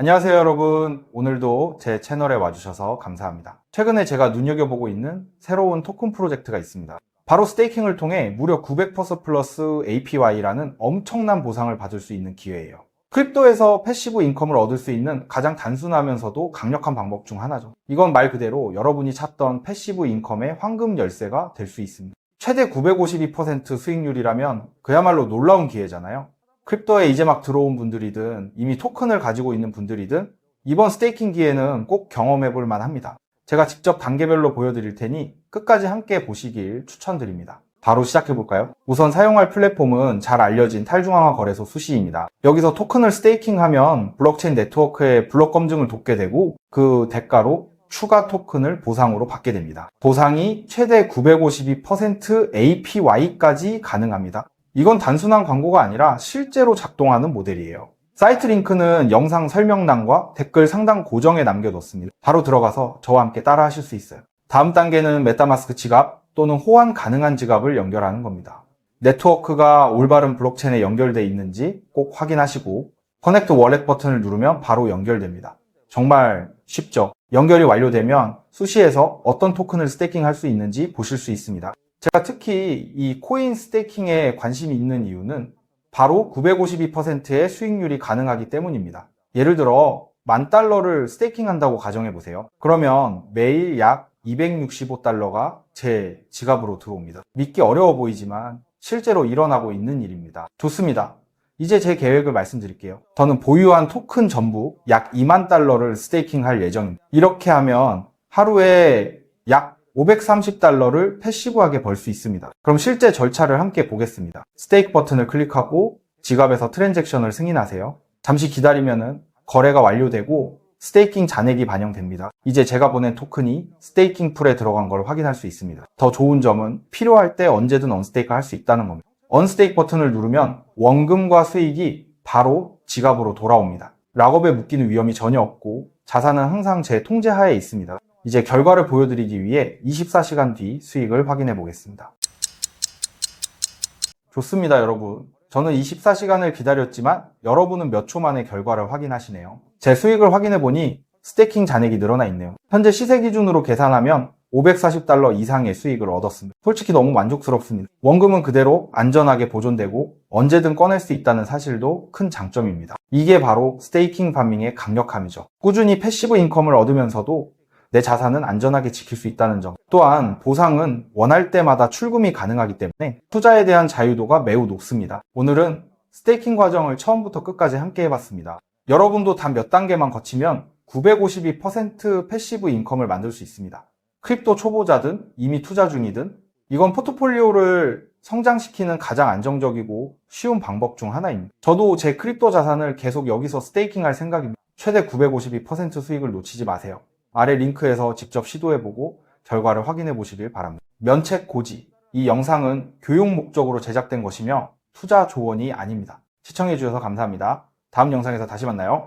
안녕하세요 여러분. 오늘도 제 채널에 와주셔서 감사합니다. 최근에 제가 눈여겨보고 있는 새로운 토큰 프로젝트가 있습니다. 바로 스테이킹을 통해 무려 900% 플러스 APY라는 엄청난 보상을 받을 수 있는 기회예요. 크립토에서 패시브 인컴을 얻을 수 있는 가장 단순하면서도 강력한 방법 중 하나죠. 이건 말 그대로 여러분이 찾던 패시브 인컴의 황금 열쇠가 될 수 있습니다. 최대 952% 수익률이라면 그야말로 놀라운 기회잖아요 크립토에 이제 막 들어온 분들이든 이미 토큰을 가지고 있는 분들이든 이번 스테이킹 기회는 꼭 경험해 볼 만합니다. 제가 직접 단계별로 보여드릴 테니 끝까지 함께 보시길 추천드립니다. 바로 시작해 볼까요? 우선 사용할 플랫폼은 잘 알려진 탈중앙화 거래소 수시입니다. 여기서 토큰을 스테이킹하면 블록체인 네트워크의 블록 검증을 돕게 되고 그 대가로 추가 토큰을 보상으로 받게 됩니다. 보상이 최대 952% APY까지 가능합니다. 이건 단순한 광고가 아니라 실제로 작동하는 모델이에요. 사이트 링크는 영상 설명란과 댓글 상단 고정에 남겨뒀습니다. 바로 들어가서 저와 함께 따라 하실 수 있어요. 다음 단계는 메타마스크 지갑 또는 호환 가능한 지갑을 연결하는 겁니다. 네트워크가 올바른 블록체인에 연결되어 있는지 꼭 확인하시고 커넥트 월렛 버튼을 누르면 바로 연결됩니다. 정말 쉽죠? 연결이 완료되면 수시에서 어떤 토큰을 스테이킹 할 수 있는지 보실 수 있습니다. 제가 특히 이 코인 스테이킹에 관심이 있는 이유는 바로 952%의 수익률이 가능하기 때문입니다. 예를 들어 만 달러를 스테이킹 한다고 가정해 보세요. 그러면 매일 약 265달러가 제 지갑으로 들어옵니다. 믿기 어려워 보이지만 실제로 일어나고 있는 일입니다. 좋습니다. 이제 제 계획을 말씀드릴게요. 저는 보유한 토큰 전부 약 2만 달러를 스테이킹 할 예정입니다. 이렇게 하면 하루에 약 530달러를 패시브하게 벌 수 있습니다. 그럼 실제 절차를 함께 보겠습니다. 스테이크 버튼을 클릭하고 지갑에서 트랜잭션을 승인하세요. 잠시 기다리면은 거래가 완료되고 스테이킹 잔액이 반영됩니다. 이제 제가 보낸 토큰이 스테이킹 풀에 들어간 걸 확인할 수 있습니다. 더 좋은 점은 필요할 때 언제든 언스테이크 할 수 있다는 겁니다. 언스테이크 버튼을 누르면 원금과 수익이 바로 지갑으로 돌아옵니다. 락업에 묶이는 위험이 전혀 없고 자산은 항상 제 통제하에 있습니다. 이제 결과를 보여드리기 위해 24시간 뒤 수익을 확인해 보겠습니다. 좋습니다, 여러분. 저는 24시간을 기다렸지만 여러분은 몇 초 만에 결과를 확인하시네요. 제 수익을 확인해 보니 스테이킹 잔액이 늘어나 있네요. 현재 시세 기준으로 계산하면 540달러 이상의 수익을 얻었습니다. 솔직히 너무 만족스럽습니다. 원금은 그대로 안전하게 보존되고 언제든 꺼낼 수 있다는 사실도 큰 장점입니다. 이게 바로 스테이킹 파밍의 강력함이죠. 꾸준히 패시브 인컴을 얻으면서도 내 자산은 안전하게 지킬 수 있다는 점. 또한 보상은 원할 때마다 출금이 가능하기 때문에 투자에 대한 자유도가 매우 높습니다. 오늘은 스테이킹 과정을 처음부터 끝까지 함께 해봤습니다. 여러분도 단 몇 단계만 거치면 952% 패시브 인컴을 만들 수 있습니다. 크립토 초보자든 이미 투자 중이든 이건 포트폴리오를 성장시키는 가장 안정적이고 쉬운 방법 중 하나입니다. 저도 제 크립토 자산을 계속 여기서 스테이킹 할 생각입니다. 최대 952% 수익을 놓치지 마세요. 아래 링크에서 직접 시도해보고 결과를 확인해 보시길 바랍니다. 면책 고지. 이 영상은 교육 목적으로 제작된 것이며 투자 조언이 아닙니다. 시청해주셔서 감사합니다. 다음 영상에서 다시 만나요.